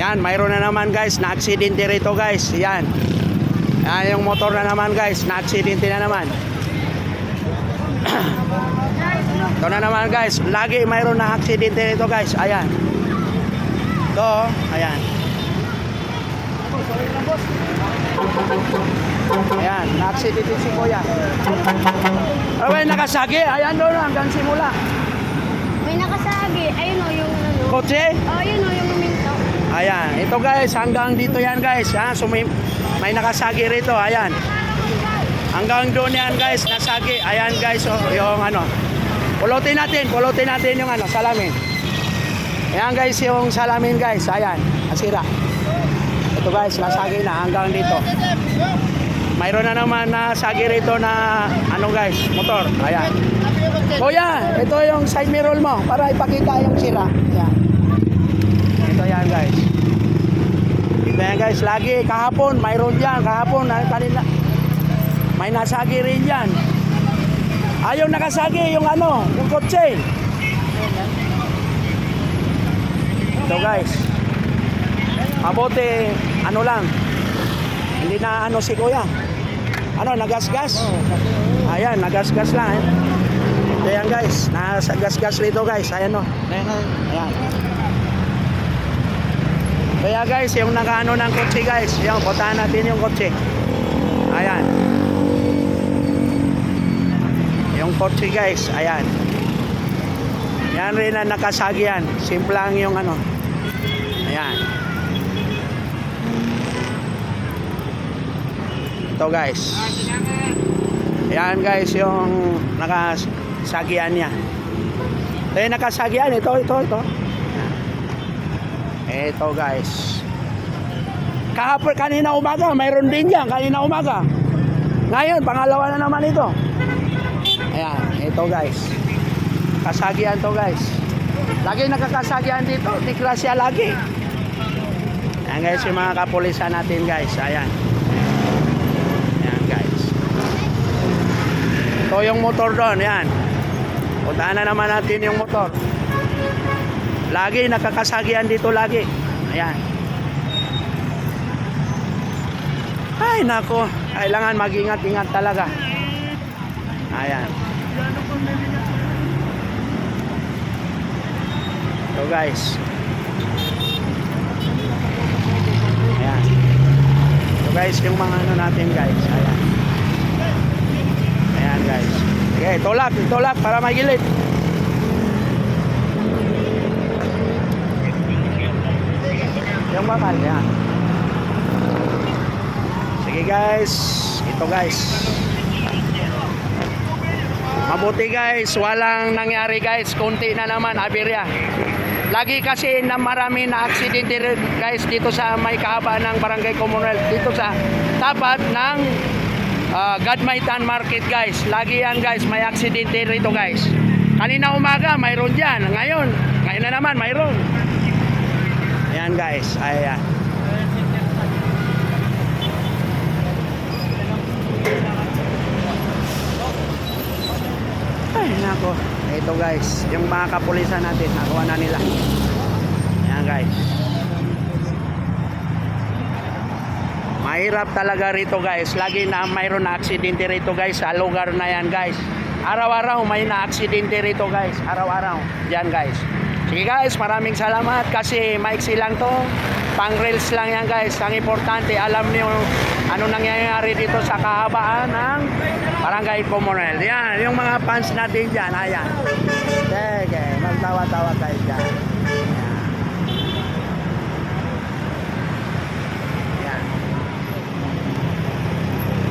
Yan, mayroon na naman guys, na aksidente rito guys. Yan. Yan yung motor na naman guys, na aksidente na naman. Ito na naman guys, lagi mayroon na aksidente rito guys. Ayan. Ito, ayan. Ayan, na-aksidente si Kuya. Yung nakasagi? Ayan doon hanggang simula. May nakasagi. Ayun o, yung ano. Kotse? Oh, yun o, yung huminto. Ayan, ito guys, hanggang dito yan guys. Ha? So may, may nakasagi rito, ayan. Hanggang doon yan guys, nasagi. Ayan guys, oh, yung ano. Pulutin natin, pulutin natin yung ano, salamin. Ayan guys, yung salamin guys, ayan, nasira. Ito guys, nasagi na hanggang dito. Mayroon na naman nasagi rito na ano guys, motor. Ayan. Kuya, ito yung side mirror mo para ipakita yung sira. Ayan. Ito yan guys. Ito yan guys. Lagi kahapon mayroon diyan. Kahapon na kanina. May nasagi rin diyan. Ayaw nakasagi yung ano, yung kotse. Ito guys. Mabuti, ano lang. Hindi na ano si kuya. Ano, nagasgas? Ayan, nagasgas lang eh. Ito yan guys. Nasa gas-gas rito guys. Ayan o. Ayan. Kaya guys, yung nakaano ng kotse guys, yung puntahan natin yung kotse. Ayan. Yung kotse guys, ayan. Yan rin ang nakasagi yan. Simple lang yung ano. Ayan. Ito guys. Ayan guys, yung nakasagian niya. Ito yung nakasagian. Ito, ito, ito. Ito guys. Kahapon kanina umaga, mayroon din yan kanina umaga. Ngayon, pangalawa na naman ito. Ayan, ito guys. Kasagian to guys. Lagi nakakasagian dito, di klasya lagi. Ayan guys, yung mga kapulisan natin guys. Ayan. Ayan guys. Ito yung motor doon, ayan. Puntahan na naman natin yung motor. Lagi nakakasagian dito lagi. Ayan. Ay nako, kailangan mag-ingat-ingat talaga. Ayan. So guys. Ayan. So guys, yung mga ano natin guys. Ayan. Ayan guys. Okay, tulak, tulak para may gilid. Yung bakal, yan. Sige guys, ito guys. Mabuti guys, walang nangyari guys, kunti na naman aberya. Lagi kasi na marami na aksidente rin, guys dito sa may kahaba ng Barangay Comunal, dito sa tapat ng uh, Gadmaitan Market guys. Lagi yan guys, may aksidente rito guys. Kanina umaga, mayroon dyan. Ngayon, ngayon na naman, mayroon. Ayan guys, ayan. Ay, nako. Ito guys, yung mga kapulisan natin, nakuha na nila. Ayan guys. Mahirap talaga rito guys. Lagi na mayroon na aksidente rito guys sa lugar na yan guys. Araw-araw may na aksidente rito guys. Araw-araw. Yan guys. Sige guys, maraming salamat kasi maiksi lang to. Pang reels lang yan guys. Ang importante, alam niyo ano nangyayari dito sa kahabaan ng Barangay Comunal. Yan, yung mga fans natin dyan. Ayan. Sige, magtawa-tawa kayo dyan.